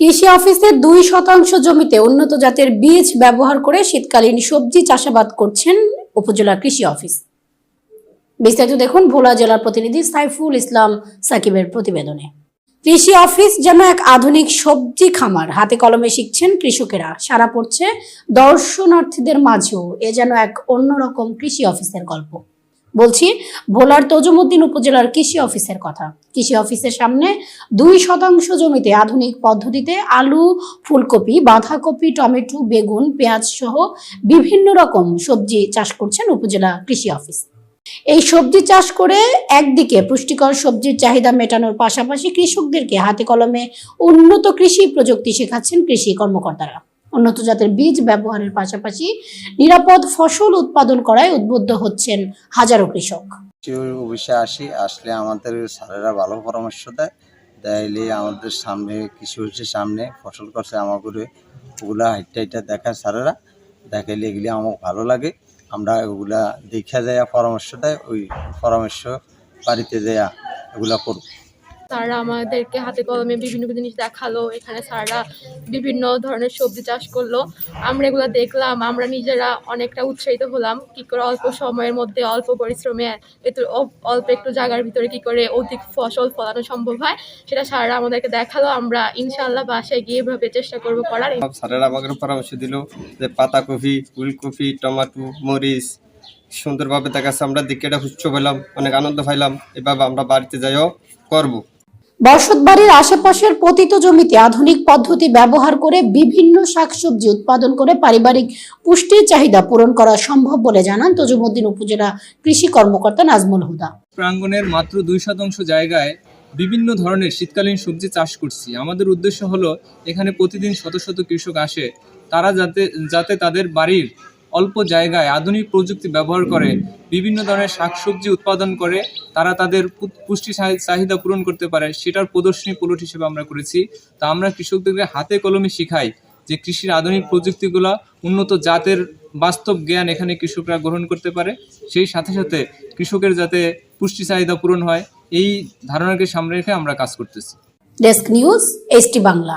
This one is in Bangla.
কৃষি অফিসের দুই শতাংশ জমিতে উন্নত জাতের বীজ ব্যবহার করে শীতকালীন সবজি চাষাবাদ করছেন উপজেলা কৃষি অফিস। বিস্তারিত দেখুন ভোলা জেলার প্রতিনিধি সাইফুল ইসলাম সাকিবের প্রতিবেদনে। কৃষি অফিস যেন এক আধুনিক সবজি খামার। হাতে কলমে শিখছেন কৃষকেরা। সারা পড়ছে দর্শনার্থীদের মাঝেও। এ যেন এক অন্যরকম কৃষি অফিসের গল্প। বলছি, ভোলার তজুমুদ্দিন উপজেলার কৃষি অফিসের কথা। কৃষি অফিসের সামনে দুই শতাংশ জমিতে আধুনিক পদ্ধতিতে আলু, ফুলকপি, বাঁধাকপি, টমেটো, বেগুন, পেঁয়াজ সহ বিভিন্ন রকম সবজি চাষ করছেন উপজেলা কৃষি অফিস। এই সবজি চাষ করে একদিকে পুষ্টিকর সবজির চাহিদা মেটানোর পাশাপাশি কৃষকদেরকে হাতে কলমে উন্নত কৃষি প্রযুক্তি শেখাচ্ছেন কৃষি কর্মকর্তারা। উন্নত জাতের বীজ ব্যবহারের পাশাপাশি নিরাপদ ফসল উৎপাদন করায় উদ্বুদ্ধ হচ্ছেন হাজারো কৃষক। কৃষি অফিসে আসি, আসলে আমাদের স্যারেরা ভালো পরামর্শ দেয়। তাইলে আমাদের সামনে, কৃষি অফিসের সামনে ফসল করছে আমার করে ওগুলা হাইটা হাইটা দেখায় স্যারেরা। দেখাইলে এগুলি আমার ভালো লাগে। আমরা ওগুলা দেখা যায় পরামর্শ দেয়, ওই পরামর্শ বাড়িতে দেয়া এগুলা করব। স্যাররা আমাদেরকে হাতে কলমে বিভিন্ন জিনিস দেখাল, এখানে স্যাররা বিভিন্ন ধরনের সবজি চাষ করল। আমরা এগুলো দেখলাম, আমরা নিজেরা অনেকটা উৎসাহিত হলাম, কি করে অল্প সময়ের মধ্যে অল্প পরিশ্রমে একটু অল্প একটু জায়গার ভিতরে কি করে অধিক ফসল ফলানো সম্ভব হয়, সেটা স্যাররা আমাদেরকে দেখাল। আমরা ইনশাল্লাহ বাসায় গিয়ে এভাবে চেষ্টা করব করার। স্যারেরা আমাকে পরামর্শ দিল যে পাতাকপি, ফুলকপি, টমাটো, মরিচ, সুন্দরভাবে দেখাচ্ছে আমরা দেখে এটা উচ্চ পেলাম অনেক আনন্দ পাইলাম। এভাবে আমরা বাড়িতে যাইও করব। বসতবাড়ির আশেপাশের পতিত জমিতে আধুনিক পদ্ধতি ব্যবহার করে বিভিন্ন শাকসবজি উৎপাদন করে পারিবারিক পুষ্টির চাহিদা পূরণ করা সম্ভব বলে জানান তজুমুদ্দিন উপজেলা কৃষি কর্মকর্তা নাজমুল হুদা। প্রাঙ্গনের মাত্র দুই শতাংশ জায়গায় বিভিন্ন ধরনের শীতকালীন সবজি চাষ করছি। আমাদের উদ্দেশ্য হলো, এখানে প্রতিদিন শত শত কৃষক আসে। তারা যাতে যাতে তাদের বাড়ির অল্প জায়গায় আধুনিক প্রযুক্তি ব্যবহার করে, বিভিন্ন ধরনের শাকসবজি উৎপাদন করে, তারা তাদের পুষ্টি চাহিদা পূরণ করতে পারে, সেটার প্রদর্শনী প্লট হিসেবে আমরা করেছি। তা আমরা কৃষকদেরকে হাতে কলমে শিখাই যে কৃষির আধুনিক প্রযুক্তিগুলো উন্নত জাতের বাস্তব জ্ঞান এখানে কৃষকরা গ্রহণ করতে পারে। সেই সাথে সাথে কৃষকের যাতে পুষ্টি চাহিদা পূরণ হয়, এই ধারণাকে সামনে রেখে আমরা কাজ করতেছি। Desk news ST Bangla.